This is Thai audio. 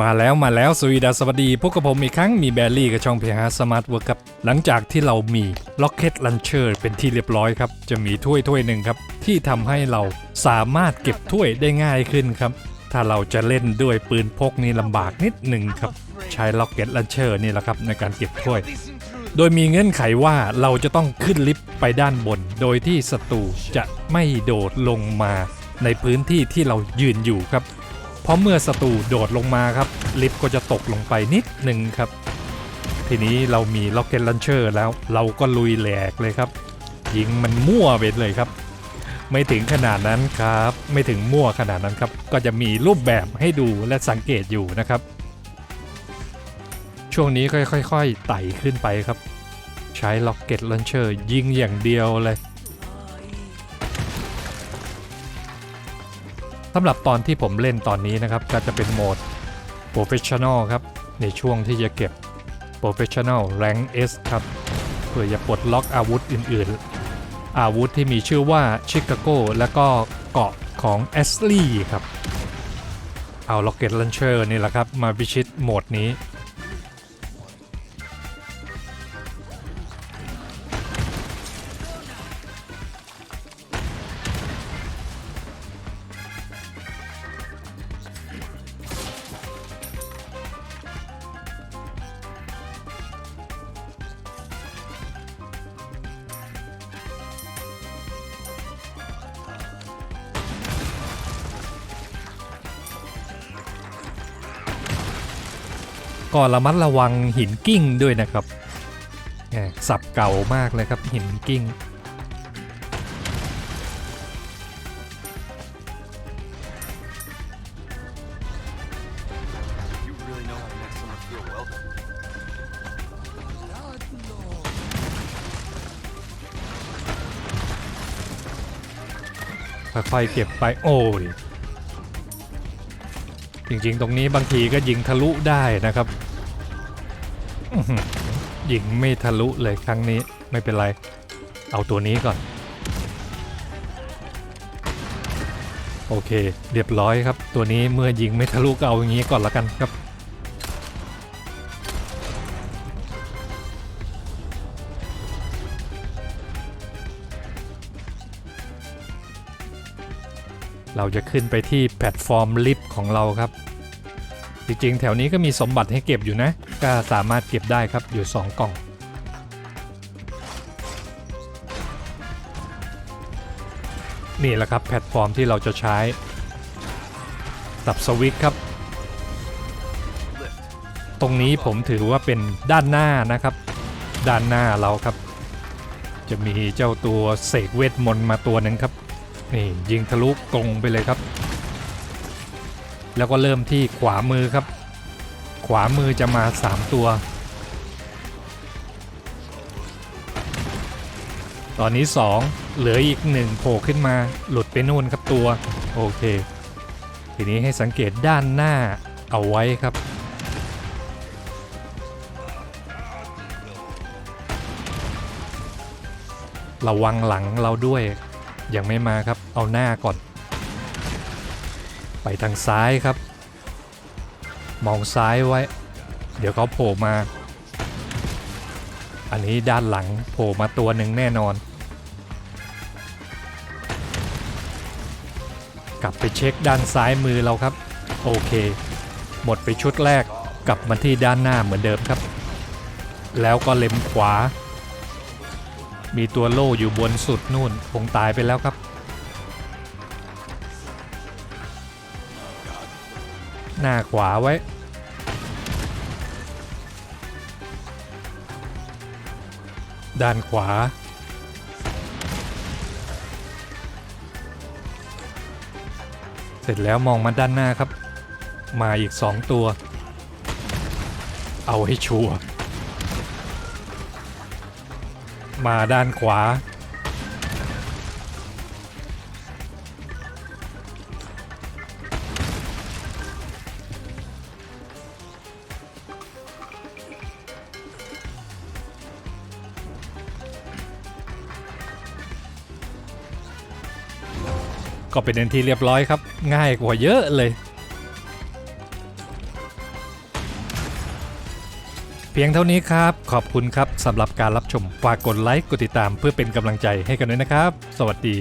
มาแล้วมาแล้วสวีดาสวัสดีพวกกับผมอีกครั้งมีแบลลี่กับช่องเพฮาสมาร์ทเวิร์ครับ หลังจากที่เรามี Rocket Launcher เป็นที่เรียบร้อยครับ จะมีถ้วยถ้วยหนึ่งครับ ที่ทำให้เราสามารถเก็บถ้วยได้ง่ายขึ้นครับ ถ้าเราจะเล่นด้วยปืนพกนี่ลำบากนิดหนึ่งครับ ใช้ Rocket Launcher นี่แหละครับในการเก็บถ้วย โดยมีเงื่อนไขว่าเราจะต้องขึ้นลิฟต์ไปด้านบน โดยที่ศัตรูจะไม่โดดลงมาในพื้นที่ที่เรายืนอยู่ครับ เพราะเมื่อศัตรูโดดลงมาครับ ลิฟต์ก็จะตกลงไปนิดหนึ่งครับ ทีนี้เรามี Rocket Launcher แล้วเราก็ลุยแหลกเลยครับ ยิงมันมั่วไปเลยครับ ไม่ถึงขนาดนั้นครับ ไม่ถึงมั่วขนาดนั้นครับ ก็จะมีรูปแบบให้ดูและสังเกตอยู่นะครับ ช่วงนี้ค่อยๆไต่ขึ้นไปครับ ใช้ Rocket Launcher ยิงอย่างเดียวเลย สำหรับตอนที่ผมเล่นตอนนี้นะครับก็จะเป็นโหมด Professional ครับ ในช่วงที่จะเก็บ Professional Rank S ครับ เพื่อจะปลดล็อกอาวุธอื่นๆ อาวุธที่มีชื่อว่าชิคาโกและก็เกาะของแอสลีย์ครับ เอา Rocket Launcher นี่แหละครับ มาพิชิตโหมดนี้ ก็ระมัดระวังหินกิ้งด้วยนะครับแหมสับเก่ามากเลยครับหินกิ้ง You really know how to make someone feel welcome. ค่อยๆเก็บไปโอ้ย จริง ๆ ตรงนี้บางทีก็ยิงทะลุได้นะครับยิงไม่ทะลุเลยครั้งนี้ไม่เป็นไร เอาตัวนี้ก่อน โอเค เรียบร้อยครับ ตัวนี้เมื่อยิงไม่ทะลุก็เอาอย่างนี้ก่อนละกันครับ เราจะขึ้นไปที่แพลตฟอร์มลิฟต์ของเราครับ จริงๆ แถวนี้ก็มีสมบัติให้เก็บอยู่นะ ก็สามารถเก็บได้ครับอยู่ 2 กล่อง นี่แหละครับแพลตฟอร์มที่เราจะใช้สับสวิตครับ ตรงนี้ผมถือว่าเป็นด้านหน้านะครับ ด้านหน้าเราครับ จะมีเจ้าตัวเสกเวทมนต์มาตัวหนึ่งครับ นี่ยิงทะลุกรงไปเลยครับ แล้วก็เริ่มที่ขวามือครับ ขวามือจะมา 3 ตัว ตอนนี้ 2 เหลืออีก 1 โผล่ขึ้นมาหลุดไปนู่นครับตัว โอเค ทีนี้ให้สังเกตด้านหน้าเอาไว้ครับระวังหลังเราด้วย ยังไม่มาครับ เอาหน้าก่อน ไปทางซ้ายครับ มองซ้ายไว้ เดี๋ยวเขาโผล่มา อันนี้ด้านหลังโผล่มาตัวหนึ่งแน่นอน กลับไปเช็คด้านซ้ายมือเราครับ โอเค หมดไปชุดแรกกลับมาที่ด้านหน้าเหมือนเดิมครับ แล้วก็เล็มขวา มีตัวโล่อยู่บนสุดนู่นคงตายไปแล้วครับ หน้าขวาไว้ ด้านขวา เสร็จแล้วมองมาด้านหน้าครับ มาอีก2ตัว เอาให้ชัวร์ มาด้านขวา ก็เป็นอันที่เรียบร้อยครับ ง่ายกว่าเยอะเลย เพียงเท่านี้ครับ ขอบคุณครับสำหรับการรับชม ฝากกดไลค์ กดติดตามเพื่อเป็นกำลังใจให้กันด้วยนะครับ สวัสดี